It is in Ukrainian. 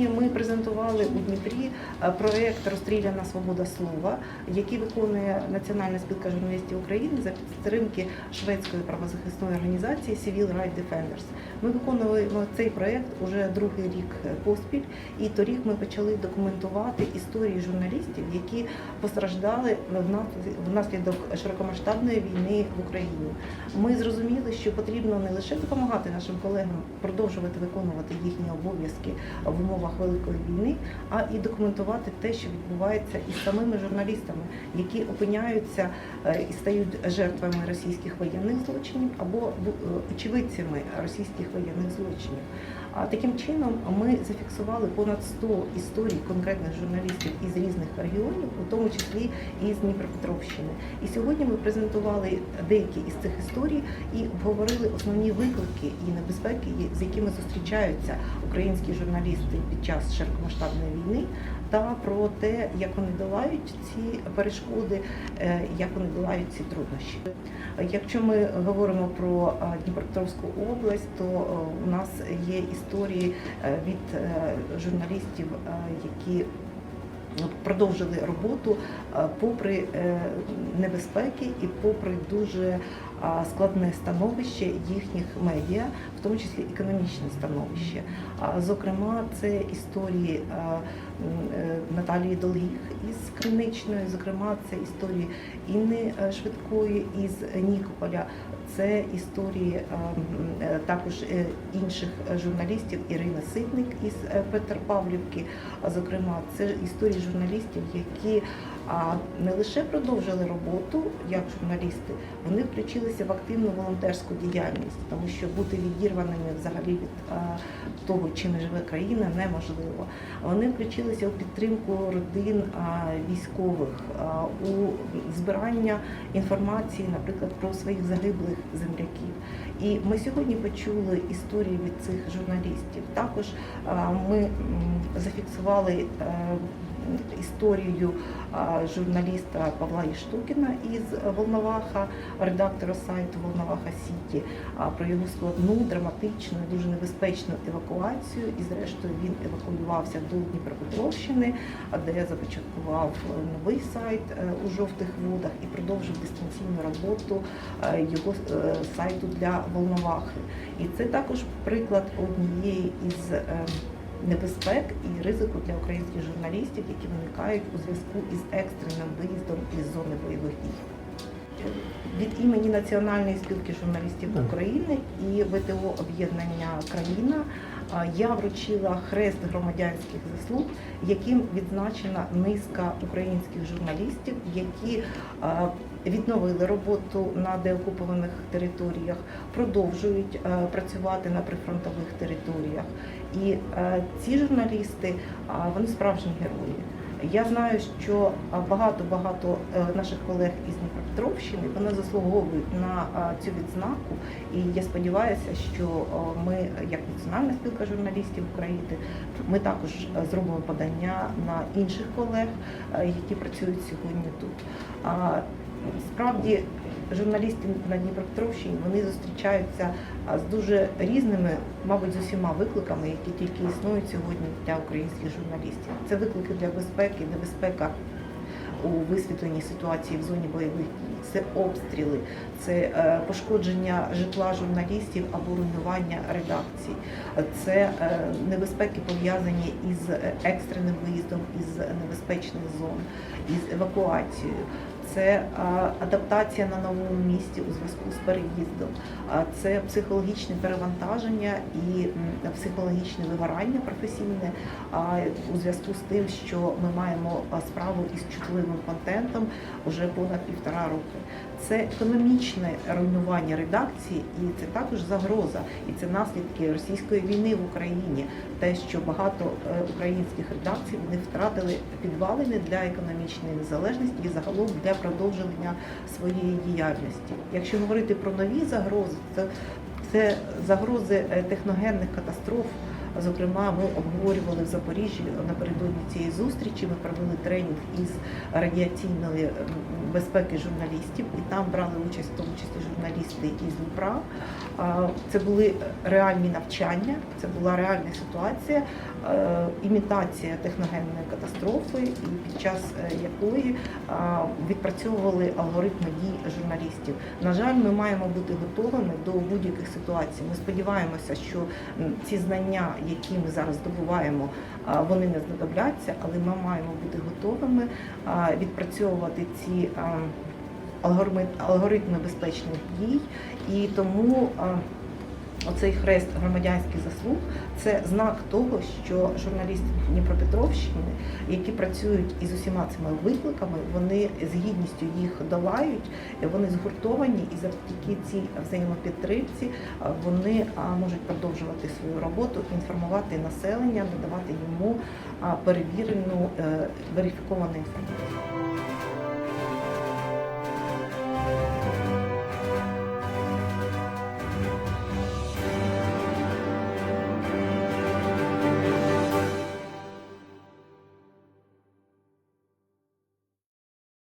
Сьогодні ми презентували у Дніпрі е, проект Розстріляна свобода слова, який виконує Національна спілка журналістів України за підтримки шведської правозахисної організації Civil Rights Defenders. Ми виконуємо цей проект уже другий рік поспіль, і торік ми почали документувати історії журналістів, які постраждали внаслідок широкомасштабної війни в Україні. Ми зрозуміли, що потрібно не лише допомагати нашим колегам продовжувати виконувати їхні обов'язки в умовах великої війни, а і документувати те, що відбувається із самими журналістами, які опиняються е, і стають жертвами російських воєнних злочинів або е, очевидцями російських воєнних злочинів. Таким чином ми зафіксували понад 100 історій конкретних журналістів із різних регіонів, у тому числі і з Дніпропетровщини. І сьогодні ми презентували деякі із цих історій і обговорили основні виклики і небезпеки, з якими зустрічаються українські журналісти під час широкомасштабної війни, та про те, як вони долають ці перешкоди, е, як вони долають ці труднощі. Якщо ми говоримо про е, Дніпропетровську область, то е, у нас є історії е, від е, журналістів, е, які продовжили роботу попри небезпеки і попри дуже складне становище їхніх медіа, в тому числі економічне становище. Зокрема, це історії е, Наталії Долгих із Криничної, зокрема, це історії Інни е, Швидкої із Нікополя. Це історії е, також інших журналістів Ірина Ситник із Петропавлівки. Зокрема, це історії журналістів, які а, не лише продовжили роботу як журналісти, вони включилися в активну волонтерську діяльність, тому що бути відірваними взагалі від того, чим живе країна, неможливо. Вони включилися у підтримку родин військових, у збирання інформації, наприклад, про своїх загиблих земляків. І ми сьогодні почули історії від цих журналістів. Також ми зафіксували е, історію журналіста Павла Іштукіна із Волноваха, редактора сайту Волноваха Сіті, про його складну, драматичну, дуже небезпечну евакуацію. І зрештою він евакуювався до Дніпропетровщини, де започаткував е, новий сайт е, у жовтих водах і продовжив дистанційну роботу е, його сайту для Волновахи. І це також приклад однієї із е, небезпек і ризику для українських журналістів, які виникають у зв'язку із екстреним виїздом із зони бойових дій. Від імені Національної спілки журналістів України і ВТО об'єднання країна я вручила хрест громадянських заслуг, яким відзначена низка українських журналістів, які відновили роботу на деокупованих територіях, продовжують е, працювати на прифронтових територіях. І е, ці журналісти вони справжні герої. Я знаю, що багато-багато наших колег із Дніпропетровщини вони заслуговують на цю відзнаку. І я сподіваюся, що ми, як Національна спілка журналістів України, ми також зробимо подання на інших колег, які працюють сьогодні тут. Справді журналісти на Дніпропетровщині вони зустрічаються з дуже різними, мабуть, з усіма викликами, які тільки існують сьогодні для українських журналістів. Це виклики для безпеки, небезпека у висвітленні ситуації в зоні бойових дій, це обстріли, це е, пошкодження житла журналістів або руйнування редакцій, це е, небезпеки пов'язані із е, екстреним виїздом із небезпечних зон, із евакуацією. Це адаптація на новому місці у зв'язку переїздом, це психологічне перевантаження і психологічне вигорання професійне у зв'язку з тим, що ми маємо справу із чутливим контентом вже понад півтора роки. Це економічне руйнування редакції, і це також загроза, і це наслідки російської війни в Україні. Те, що багато е, українських редакцій вони втратили підвалини для економічної незалежності і загалом для продовження своєї діяльності. Якщо говорити про нові загрози, це, це загрози е, техногенних катастроф. Зокрема, ми обговорювали в Запоріжжі напередодні цієї зустрічі. Ми провели тренінг із радіаційної безпеки журналістів, і там брали участь в тому числі журналісти із Дніпра. Це були реальні навчання, це була реальна ситуація. е, імітація техногенної катастрофи, і під час е, якої е, відпрацьовували алгоритми дій журналістів. На жаль, ми маємо бути готовими до будь-яких ситуацій. Ми сподіваємося, що ці знання, які ми зараз здобуваємо, вони не знадобляться, але ми маємо бути готовими відпрацьовувати ці алгоритми, алгоритми безпечних дій, і тому оцей хрест громадянських заслуг це знак того, що журналісти Дніпропетровщини, які працюють із усіма цими викликами, вони з гідністю їх долають, вони згуртовані, і завдяки цій взаємопідтримці вони можуть продовжувати свою роботу, інформувати населення, надавати йому перевірену е, верифіковану інформацію.